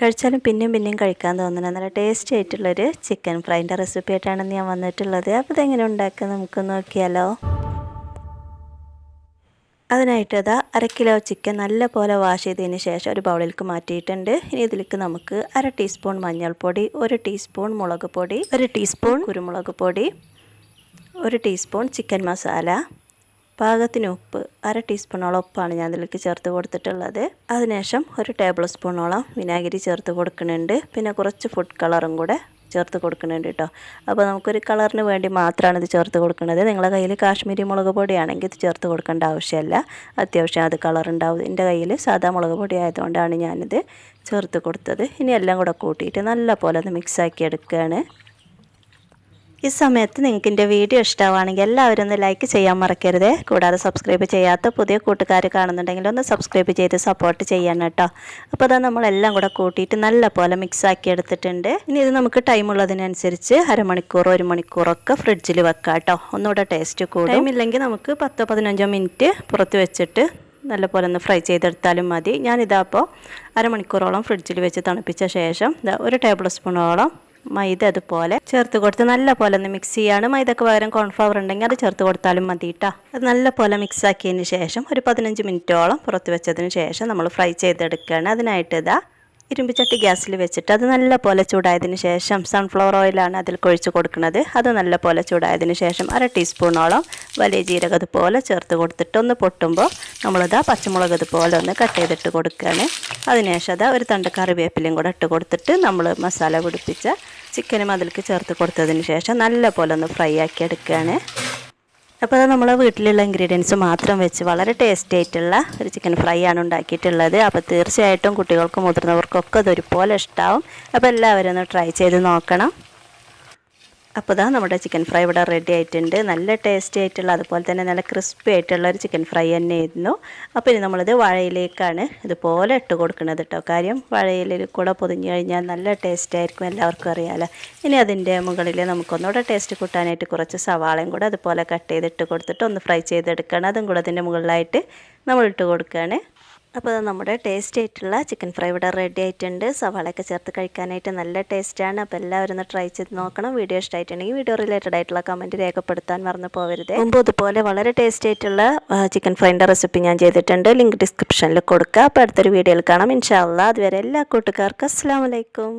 കഴിച്ചാലും പിന്നെയും പിന്നെയും കഴിക്കാൻ തോന്നുന്നു നല്ല ടേസ്റ്റി ആയിട്ടുള്ളൊരു ചിക്കൻ ഫ്രൈന്റെ റെസിപ്പി ആയിട്ടാണ് ഞാൻ വന്നിട്ടുള്ളത്. അപ്പോൾ ഇതെങ്ങനെ ഉണ്ടാക്കുക നമുക്ക് നോക്കിയാലോ. അതിനായിട്ട് അതാ അര കിലോ ചിക്കൻ നല്ലപോലെ വാഷ് ചെയ്തതിന് ശേഷം ഒരു ബൗളിലേക്ക് മാറ്റിയിട്ടുണ്ട്. ഇനി ഇതിലേക്ക് നമുക്ക് അര ടീസ്പൂൺ മഞ്ഞൾപ്പൊടി ഒരു ടീസ്പൂൺ മുളക് പൊടി ഒരു ടീസ്പൂൺ കുരുമുളക് പൊടി ഒരു ടീസ്പൂൺ ചിക്കൻ മസാല പാകത്തിന് ഉപ്പ് അര ടീസ്പൂണോളം ഉപ്പാണ് ഞാൻ അതിലേക്ക് ചേർത്ത് കൊടുത്തിട്ടുള്ളത്. അതിനുശേഷം ഒരു ടേബിൾ സ്പൂണോളം വിനാഗിരി ചേർത്ത് കൊടുക്കുന്നുണ്ട്. പിന്നെ കുറച്ച് ഫുഡ് കളറും കൂടെ ചേർത്ത് കൊടുക്കുന്നുണ്ട് കേട്ടോ. അപ്പോൾ നമുക്കൊരു കളറിന് വേണ്ടി മാത്രമാണ് ഇത് ചേർത്ത് കൊടുക്കുന്നത്. നിങ്ങളുടെ കയ്യിൽ കാശ്മീരി മുളക് പൊടിയാണെങ്കിൽ ഇത് ചേർത്ത് കൊടുക്കേണ്ട ആവശ്യമില്ല. അത്യാവശ്യം അത് കളർ ഉണ്ടാവും. എന്റെ കയ്യിൽ സാധാ മുളക് പൊടി ആയതുകൊണ്ടാണ് ഞാനിത് ചേർത്ത് കൊടുത്തത്. ഇനി എല്ലാം കൂടെ കൂട്ടിയിട്ട് നല്ല പോലെ ഒന്ന് മിക്സാക്കി എടുക്കുകയാണ്. ഈ സമയത്ത് നിങ്ങൾക്ക് എന്റെ വീഡിയോ ഇഷ്ടമാണെങ്കിൽ എല്ലാവരും ഒന്ന് ലൈക്ക് ചെയ്യാൻ മറക്കരുത്. കൂടാതെ സബ്സ്ക്രൈബ് ചെയ്യാത്ത പുതിയ കൂട്ടുകാർ കാണുന്നുണ്ടെങ്കിൽ ഒന്ന് സബ്സ്ക്രൈബ് ചെയ്ത് സപ്പോർട്ട് ചെയ്യണം കേട്ടോ. അപ്പോൾ അതാ നമ്മളെല്ലാം കൂടെ കൂട്ടിയിട്ട് നല്ല പോലെ മിക്സ് ആക്കി എടുത്തിട്ടുണ്ട്. ഇനി ഇത് നമുക്ക് ടൈം ഉള്ളതിനനുസരിച്ച് അരമണിക്കൂറോ ഒരു മണിക്കൂറൊക്കെ ഫ്രിഡ്ജിൽ വെക്കാം കേട്ടോ. ഒന്നുകൂടെ ടേസ്റ്റ് കൂടും. ടൈം ഇല്ലെങ്കിൽ നമുക്ക് പത്തോ പതിനഞ്ചോ മിനിറ്റ് പുറത്ത് വെച്ചിട്ട് നല്ലപോലെ ഒന്ന് ഫ്രൈ ചെയ്തെടുത്താലും മതി. ഞാനിതാ അപ്പോൾ അരമണിക്കൂറോളം ഫ്രിഡ്ജിൽ വെച്ച് തണുപ്പിച്ച ശേഷം ഒരു ടേബിൾ സ്പൂണോളം മൈദ അതുപോലെ ചേർത്ത് കൊടുത്ത് നല്ല പോലെ ഒന്ന് മിക്സ് ചെയ്യാണ്. മൈദക്ക് പകരം കോൺഫ്ലവർ ഉണ്ടെങ്കിൽ അത് ചേർത്ത് കൊടുത്താലും മതി കേട്ടോ അത് നല്ല പോലെ മിക്സ് ആക്കിയതിന് ശേഷം ഒരു പതിനഞ്ച് മിനിറ്റോളം പുറത്ത് വെച്ചതിന് ശേഷം നമ്മൾ ഫ്രൈ ചെയ്തെടുക്കുകയാണ്. അതിനായിട്ട് ഇതാ ഇരുമ്പിച്ചട്ടി ഗ്യാസിൽ വെച്ചിട്ട് അത് നല്ല പോലെ ചൂടായതിന് ശേഷം സൺഫ്ലവർ ഓയിലാണ് അതിൽ കൊഴിച്ച് കൊടുക്കുന്നത്. അത് നല്ല പോലെ ചൂടായതിന് ശേഷം അര ടീസ്പൂണോളം വലിയ ജീരകം അതുപോലെ ചേർത്ത് കൊടുത്തിട്ട് ഒന്ന് പൊട്ടുമ്പോൾ നമ്മളിതാ പച്ചമുളക് അതുപോലെ ഒന്ന് കട്ട് ചെയ്തിട്ട് കൊടുക്കുകയാണ്. അതിനുശേഷം അതാ ഒരു തണ്ട് കറിവേപ്പിലയും കൂടെ ഇട്ട് കൊടുത്തിട്ട് നമ്മൾ മസാല പിടിപ്പിച്ച ചിക്കനും അതിലേക്ക് ചേർത്ത് കൊടുത്തതിന് ശേഷം നല്ല പോലെ ഒന്ന് ഫ്രൈ ആക്കി എടുക്കുകയാണ്. അപ്പോൾ അത് വീട്ടിലുള്ള ഇൻഗ്രീഡിയൻസ് മാത്രം വെച്ച് വളരെ ടേസ്റ്റി ആയിട്ടുള്ള ഒരു ചിക്കൻ ഫ്രൈ ആണ് ഉണ്ടാക്കിയിട്ടുള്ളത്. അപ്പോൾ തീർച്ചയായിട്ടും കുട്ടികൾക്കും മുതിർന്നവർക്കൊക്കെ അതൊരുപോലെ ഇഷ്ടമാവും അപ്പോൾ എല്ലാവരും ഒന്ന് ട്രൈ ചെയ്ത് നോക്കണം. അപ്പോൾ ഇതാ നമ്മുടെ ചിക്കൻ ഫ്രൈ ഇവിടെ റെഡി ആയിട്ടുണ്ട്. നല്ല ടേസ്റ്റി ആയിട്ടുള്ള അതുപോലെ തന്നെ നല്ല ക്രിസ്പി ആയിട്ടുള്ള ഒരു ചിക്കൻ ഫ്രൈ തന്നെയായിരുന്നു അപ്പോൾ ഇനി നമ്മളിത് വാഴയിലേക്കാണ് ഇതുപോലെ ഇട്ട് കൊടുക്കുന്നത് കേട്ടോ. കാര്യം വാഴയിലിൽ കൂടെ പൊതിഞ്ഞ് കഴിഞ്ഞാൽ നല്ല ടേസ്റ്റ് ആയിരിക്കും എല്ലാവർക്കും അറിയാമല്ലോ ഇനി അതിന്റെ മുകളിൽ നമുക്കൊന്നുകൂടെ ടേസ്റ്റ് കൂട്ടാനായിട്ട് കുറച്ച് സവാളയും കൂടെ അതുപോലെ കട്ട് ചെയ്തിട്ട് കൊടുത്തിട്ട് ഒന്ന് ഫ്രൈ ചെയ്തെടുക്കണം അതും കൂടെ അതിന്റെ മുകളിലായിട്ട് നമ്മൾ ഇട്ട് കൊടുക്കുകയാണ്. അപ്പോൾ നമ്മുടെ ടേസ്റ്റ് ആയിട്ടുള്ള ചിക്കൻ ഫ്രൈ ഇവിടെ റെഡി ആയിട്ടുണ്ട്. സവാളയൊക്കെ ചേർത്ത് കഴിക്കാനായിട്ട് നല്ല ടേസ്റ്റാണ് അപ്പോൾ എല്ലാവരും ഒന്ന് ട്രൈ ചെയ്ത് നോക്കണം. വീഡിയോ ഇഷ്ടമായിട്ടുണ്ടെങ്കിൽ വീഡിയോ റിലേറ്റഡ് ആയിട്ടുള്ള കമന്റ് രേഖപ്പെടുത്താൻ മറന്നു പോകരുത്. മുമ്പ് ഇതുപോലെ വളരെ ടേസ്റ്റ് ആയിട്ടുള്ള ചിക്കൻ ഫ്രൈന്റെ റെസിപ്പി ഞാൻ ചെയ്തിട്ടുണ്ട്. ലിങ്ക് ഡിസ്ക്രിപ്ഷനിൽ കൊടുക്കുക അപ്പോൾ അടുത്തൊരു വീഡിയോയിൽ കാണാം. ഇൻഷാല്ല അതുവരെ എല്ലാ കൂട്ടുകാർക്കും അസ്സാം വലൈക്കും